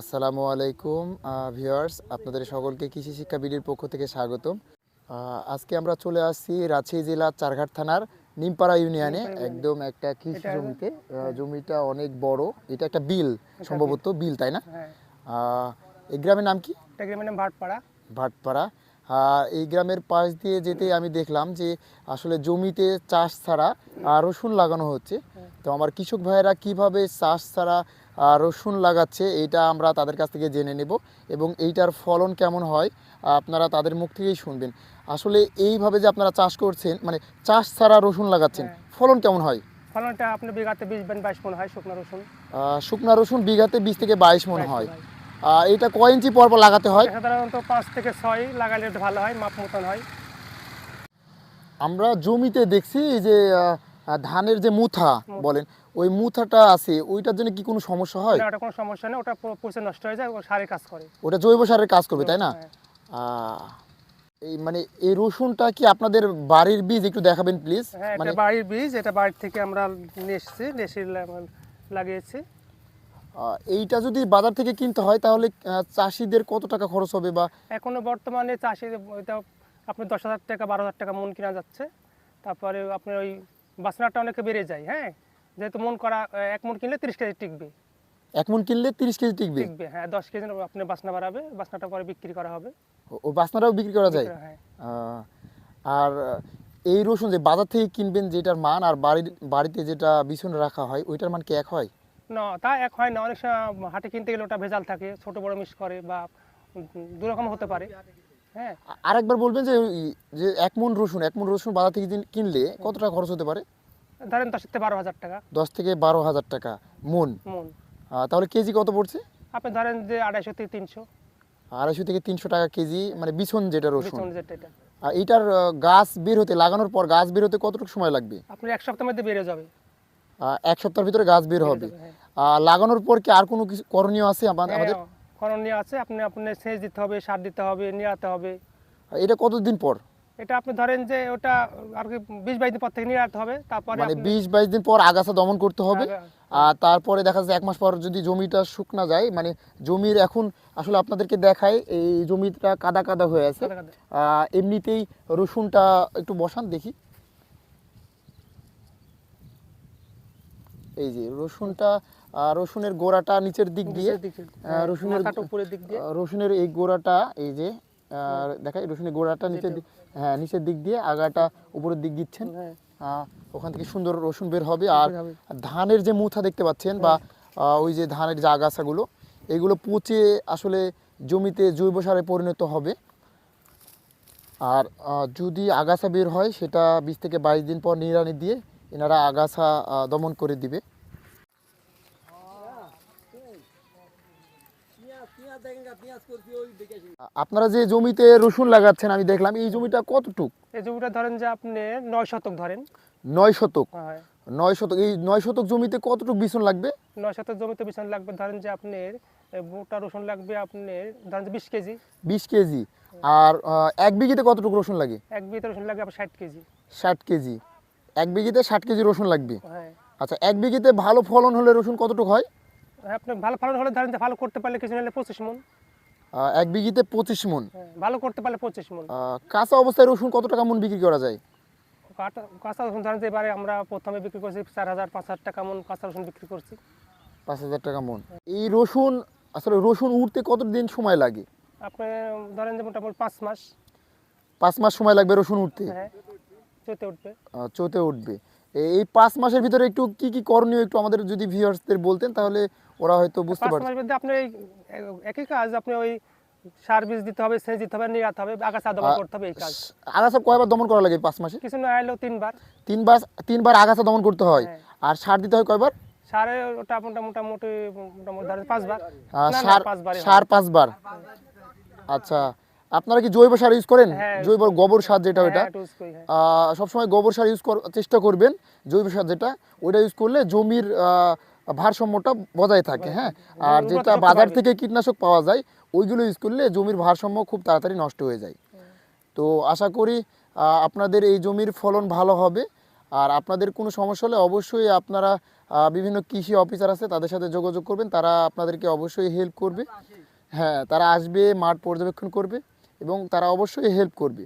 আসসালামু আলাইকুম ভিউয়ার্স আপনাদের সকলকে কৃষি শিক্ষা বিডির পক্ষ থেকে স্বাগতম। আজকে আমরা চলে আসছি রাজশাহী জেলার চারঘাট থানার নিমপাড়া ইউনিয়নে। একদম একটা কৃষি জমিতে জমিটা অনেক বড়। এটা একটা বিল সম্ভবত বিল তাই না? হ্যাঁ। এই গ্রামের নাম কি? গ্রামের নাম ভাটপাড়া। ভাটপাড়া। এই গ্রামের পাশ দিয়ে যেতে আমি দেখলাম যে আসলে জমিতে চাষ ছাড়া রসুন লাগানো হচ্ছে। তো আমার কৃষক ভাইয়েরা কীভাবে চাষ ছাড়া রসুন লাগাচ্ছে এটা আমরা তাদের কাছ থেকে জেনে নেব। এবং এইটার ফলন কেমন হয় আপনারা তাদের মুখ থেকেই শুনবেন। আসলে এইভাবে যে আপনারা চাষ করছেন মানে চাষ ছাড়া রসুন লাগাচ্ছেন ফলন কেমন হয়? ফলনটা আপনি বিঘাতে বিশ বাইশ মন হয় শুকনো রসুন। শুকনা রসুন বিঘাতে বিশ থেকে বাইশ মন হয়। এটা কয় ইঞ্চি পর পর লাগাতে হয়? সাধারণত পাঁচ থেকে ছয় লাগালে ভালো হয় মাপ মতন হয়। আমরা জমিতে দেখছি যে ধানের যে মুথা বলেন ওই মুথাটা আছে ওইটার জন্য কি কোনো সমস্যা হয়? না, ওটা কোনো সমস্যা নেই ওটা পুষে নষ্ট হয়ে যায় ও সারে কাজ করে। ওটা জৈব সারের কাজ করবে তাই না? হ্যাঁ। এই মানে এই রসুনটা কি আপনাদের বাড়ির বীজ একটু দেখাবেন প্লিজ? হ্যাঁ মানে বাড়ির বীজ এটা বাড়ির থেকে আমরা নিয়ে এসেছি নিয়ে এসে লাগিয়েছি। এইটা যদি বাজার থেকে কিনতে হয় তাহলে চাষিদের কত টাকা খরচ হবে বা এখনও বর্তমানে চাষি ওইটা আপনার দশ হাজার টাকা বারো হাজার টাকা মন কেনা যাচ্ছে। তারপরে আপনার ওই বাসনাটা অনেকে বেড়ে যায় হ্যাঁ? যেহেতু মন করা এক মন কিনলে তিরিশ কেজি টিকবে। এক মন কিনলে তিরিশ কেজি টিকবে? টিকবে হ্যাঁ দশ কেজি আপনি বাসনা বাড়াবে বাসনাটা পরে বিক্রি করা হবে। ও- বাসনাটাও বিক্রি করা যায়? হ্যাঁ। আর এই রসুন যে বাজার থেকে কিনবেন যেটার মান আর বাড়ির বাড়িতে যেটা বিছুনে রাখা হয় ওইটার মান কি এক হয়? না তা এক হয় না। অনেক সময় হাটে কিনতে গেলে ওটা ভেজাল থাকে ছোট বড় মিক্স করে বা দুরকম হতে পারে। হ্যাঁ। আরেকবার বলবেন যে যে এক মন রসুন এক মন রসুন বাজার থেকে কিনলে কত টাকা খরচ হতে পারে? ধরেন দশ থেকে বারো হাজার টাকা। দশ থেকে বারো হাজার টাকা মন। মন। তাহলে কেজি কত পড়ছে? আপনি ধরেন যে আড়াইশো থেকে তিনশো। আড়াইশো থেকে তিনশো টাকা কেজি মানে বিছন যেটা রসুন। আর এইটার গাছ বের হতে লাগানোর পর গাছ বের হতে কতটুকু সময় লাগবে? আপনি এক সপ্তাহের মধ্যে বেড়ে যাবে। এক সপ্তাহের ভিতরে গাছ বের হবে। হ্যাঁ। লাগানোর পর কি আর কোনো কিছু করণীয় আছে আমা- আমাদের? হ্যাঁ, করণীয় আছে আপনি আপনার সেচ দিতে হবে সার দিতে হবে নিরাতে হবে। এটা কতদিন পর? এটা আপনি ধরেন যে ওটা আর কি বিশ বাইশ দিন পর থেকে নিরাতে হবে তারপরে মানে বিশ বাইশ দিন পর আগাছা দমন করতে হবে আর তারপরে দেখা যাচ্ছে এক মাস পর যদি জমিটা শুকনা যায় মানে জমির এখন আসলে আপনাদেরকে দেখায় এই জমিটা কাদা কাদা হয়ে আছে। এমনিতেই রসুনটা একটু বসান দেখি। এই যে রসুনটা রসুনের গোড়াটা নিচের দিক দিয়ে আহ, রসুনের দিক দিয়ে। রসুনের এই গোড়াটা এই যে দেখাই রসুনের গোড়াটা নিচের দিক হ্যাঁ নিচের দিক দিয়ে আগাটা উপরের দিক দিচ্ছেন। হ্যাঁ। ওখান থেকে সুন্দর রসুন বের হবে। আর ধানের যে মুথা দেখতে পাচ্ছেন বা ওই যে ধানের যে আগাছাগুলো এগুলো পচে আসলে জমিতে জৈব সারে পরিণত হবে। আর যদি আগাছা বের হয় সেটা বিশ থেকে বাইশ দিন পর নিড়ানি দিয়ে এনারা আগাছা দমন করে দিবে। আপনারা যে জমিতে রসুন লাগাচ্ছেন আমি দেখলাম এই জমিটা কতটুক? এই জমিটা ধরেন যে আপনি নয় শতক ধরেন। নয় শতক? হ্যাঁ। নয় শতক এই নয় শতক জমিতে কতটুক বিছন লাগবে? নয় শতক জমিতে বিছান লাগবে ধরেন যে আপনার মোটা রসুন লাগবে আপনার ধরেন বিশ কেজি। বিশ কেজি। আর এক বিঘিতে কতটুকু রসুন লাগে? এক বিঘে রসুন লাগবে আপনার ষাট কেজি। ষাট কেজি। এক বিঘিতে ষাট কেজি রসুন লাগবে? হ্যাঁ। আচ্ছা এক বিঘিতে ভালো ফলন হলে রসুন কতটুকু হ্যাঁ, আপনি ভালো ফলন হলে ধরেন ভালো করতে পারলে কিছু নিলে পঁচিশ মন। এক বিঘিতে পঁচিশ মন। হ্যাঁ, ভালো করতে পারলে পঁচিশ মন। কাঁচা অবস্থায় রসুন কত টাকা মন বিক্রি করা যায়? কাঁচা কাঁচা রসুন ধরেন যে এবারে আমরা প্রথমে বিক্রি করছি চার হাজার পাঁচ হাজার টাকা মন কাঁচা রসুন বিক্রি করছি। পাঁচ হাজার টাকা মন। এই রসুন আসলে রসুন উঠতে কত দিন সময় লাগে? আপনি ধরেন যে মোটামুটি পাঁচ মাস। পাঁচ মাস সময় লাগবে রসুন উঠতে? হ্যাঁ চলতে উঠবে। চোতে উঠবে। এই পাঁচ মাসের ভিতরে একটু কি কি করণীয় একটু আমাদের যদি ভিউয়ার্সদের বলতেন তাহলে ওরা হয়তো বুঝতে পাঁচ মাসের মধ্যে আপনি একই কাজ আপনি ওই সার বীজ দিতে হবে সেচ দিতে হবে নিরাতে হবে আগাছা দমন করতে হবে এই কাজ। আগাছা কয়বার দমন করা লাগে পাঁচ মাসে? কিছু না এলেও তিনবার। তিনবার তিনবার আগাছা দমন করতে হয়। হ্যাঁ। আর সার দিতে হয় কয়বার? সারে ওটা মোটা মোটামুটি মোটামুটি পাঁচবার। সার পাঁচবারই হয়। সার পাঁচবার। আচ্ছা। আপনারা কি জৈব সার ইউজ করেন? হ্যাঁ, জৈব গোবর সার যেটা ওইটা? হ্যাঁ, করি, হ্যাঁ। আহ, সবসময় গোবর সার ইউজ করার চেষ্টা করবেন জৈব সার যেটা ওইটা ইউজ করলে জমির আহ, ভারসাম্যটা বজায় থাকে হ্যাঁ? আর যেটা বাজার থেকে কীটনাশক পাওয়া যায় ওইগুলো ইউজ করলে জমির ভারসাম্য খুব তাড়াতাড়ি নষ্ট হয়ে যায়। তো আশা করি আপনাদের এই জমির ফলন ভালো হবে। আর আপনাদের কোনো সমস্যা হলে অবশ্যই আপনারা বিভিন্ন কৃষি অফিসার আছে তাদের সাথে যোগাযোগ করবেন। তারা আপনাদেরকে অবশ্যই হেল্প করবে। হ্যাঁ তারা আসবে মাঠ পর্যবেক্ষণ করবে। এবং তারা অবশ্যই হেল্প করবে।